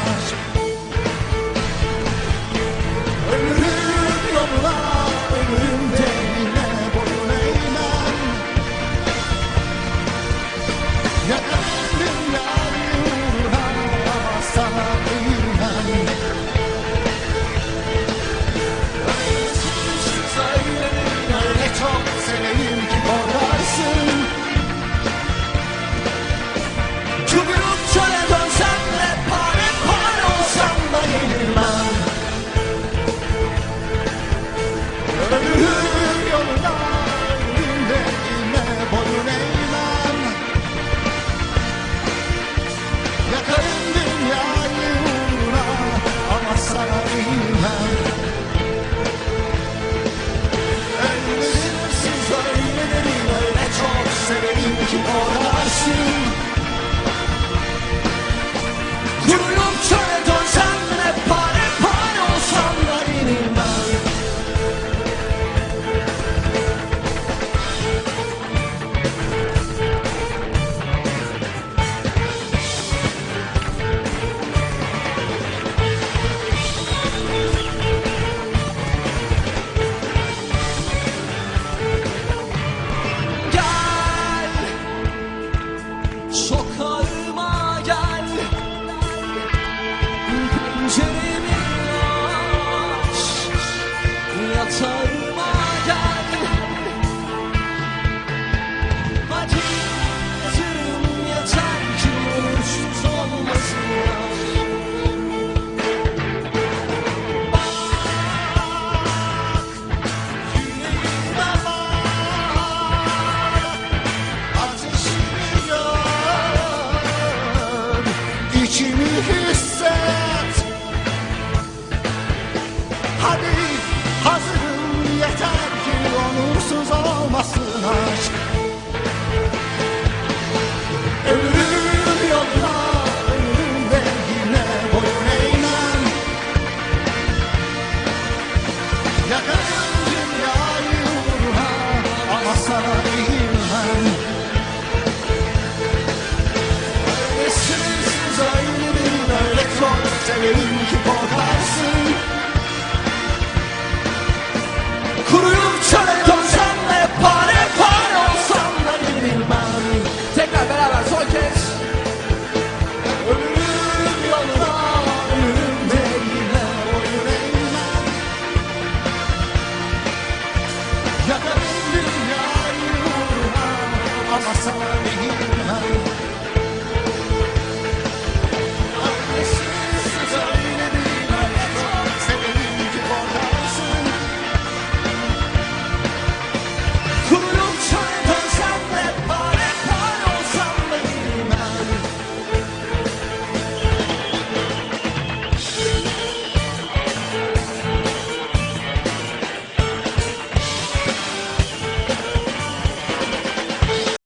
stars City. severim ki korkarsın Kuruyup çöle dönsem de pare pare olsam da ne Tek